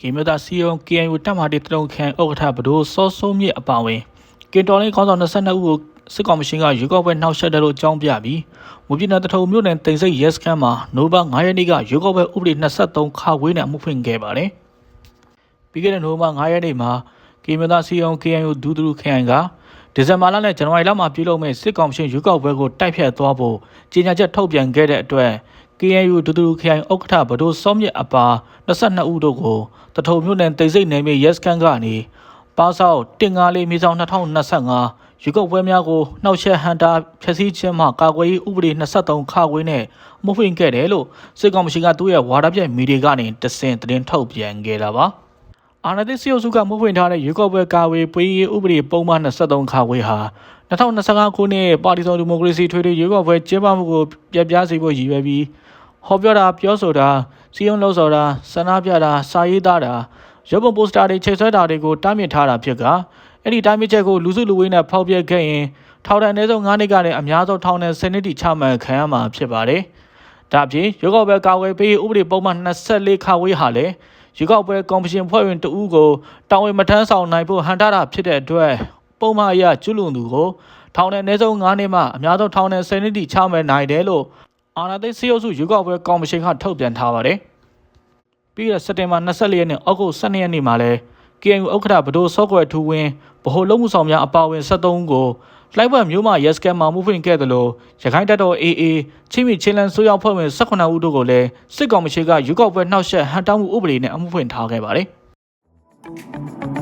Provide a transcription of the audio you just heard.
ကေမြတာစီယုံ KNU တပ်မဟာတီတရုံခန်ဥက္ကဋ္ဌဘဒိုစောစိုးမြင့်အပါအဝင်ကင်တော်လင်းခေါင်းဆောင်22ဦးကိုစစ်ကောင်မရှင်ကရွေးကောက်ပွဲနှောက်ယှက်တယ်လို့အကြောင်းပြပြီးမူပြည်နယ်တထုံမြို့နယ်တင်စိတ်ရဲစခန်းမှာနိုဘာ9ရက်နေ့ကရွေးကောက်ပွဲဥပဒေ23ခါဝေးနဲ့အမှုဖွင့်ခဲ့ပါတယ်။ပြီးခဲ့တဲ့နိုဘာ9ရက်နေ့မှာကေမြတာစီယုံ KNU ဒူးဒူခရိုင်ကဒီဇင်ဘာလနဲ့ဇန်နဝါရီလမှာပြုလုပ်မဲ့စစ်ကောင်မရှင်ရွေးကောက်ပွဲကိုတိုက်ဖြတ်သွားဖို့ကြေညာချက်ထုတ်ပြန်ခဲ့တဲ့အတွက် KNU ဒူဒူခရိုင်ဥက္ကဋ္ဌဘဒိုစောမြင့်အပါ22ဦးတို့ကိုတထုံမြို့နယ်တိတ်စိတ်နယ်မြေရဲစခန်းကနေပါဆောက်တင်ငါလေးမြေဆောင်2025ရွေးကောက်ပွဲများကိုနှောက်ယှက်ဟန်တာဖျက်ဆီးခြင်းမှကာကွယ်ရေးဥပဒေ23ခါခွေးနဲ့မှုဖွင့်ခဲ့တယ်လို့စစ်ကောင်မရှိကသူ့ရဲ့ဝါဒပြမီဒီယာကနေတစင်သတင်းထုတ်ပြန်ခဲ့တာပါ အာဏာသိမ်းစစ်အုပ်စုကမှုဖွင့်ထားတဲ့ရွေးကောက်ပွဲကာဝေးပွေးရေးဥပဒေပုံမှန်23ခါခွေးဟာ2025ခုနှစ်ပါတီစုံဒီမိုကရေစီထွေထွေရွေးကောက်ပွဲကျင်းပမှုကိုပြပြစေဖို့ရည်ရွယ်ပြီးဟောပြောတာပြောဆိုတာစီယုံလို့ဆိုတာဆန္ဒပြတာစာရေးသားတာရုပ်ပုံပိုစတာတွေချိန်ဆွဲတာတွေကိုတားမြစ်ထားတာဖြစ်ကအဲ့ဒီတားမြစ်ချက်ကိုလူစုလူဝေးနဲ့ဖောက်ပြက်ခဲ့ရင်ထောင်ဒဏ်အနည်းဆုံး9နှစ်ကနေအများဆုံးထောင်ဒဏ်10နှစ်တိချမှတ်ခံရမှာဖြစ်ပါတယ်။ ဒါ့အပြင်ရုပ်ောက်ပွဲကာကွယ်ပေးဥပဒေပုံမှန်24ခါဝေးဟာလည်းရွေးကောက်ပွဲကော်မရှင်ဖွဲ့ဝင်တဦးကိုတာဝန်မထမ်းဆောင်နိုင်ဖို့ဟန်တာတာဖြစ်တဲ့အတွက်ပုံမှန်အရကျွလွန်သူကိုထောင်ဒဏ်အနည်းဆုံး9နှစ်မှအများဆုံးထောင်ဒဏ်10နှစ်တိချမှတ်နိုင်တယ်လို့အာနာသိန်းစီယုပ်စုရွေးကောက်ပွဲကော်မရှင်ကထုတ်ပြန်ထားပါတယ်။ပြီးတော့စက်တင်ဘာ24ရက်နေ့အောက်တို12ရက်နေ့မှာလဲ KNU ဥက္ကဋ္ဌဗဒိုစောကွယ်ထူဝင်းဗဟိုလုံးမှုဆောင်များအပါအဝင်73ဦးကို လိုက်ဘတ်မျိုးမရက်စကန်မှာမှုဖွင့်ခဲ့တယ်လို့ရခိုင်တပ်တော် AA ချင်းမီချင်းလန်ဆိုရောက်ဖွဲ့ဝင်18ဦးတို့ကိုလည်းစစ်ကောင်မရှင်ကရွေးကောက်ပွဲနှောက်ယှက်ဟန်တောင်းမှုဥပဒေနဲ့အမှုဖွင့်ထားခဲ့ပါတယ်။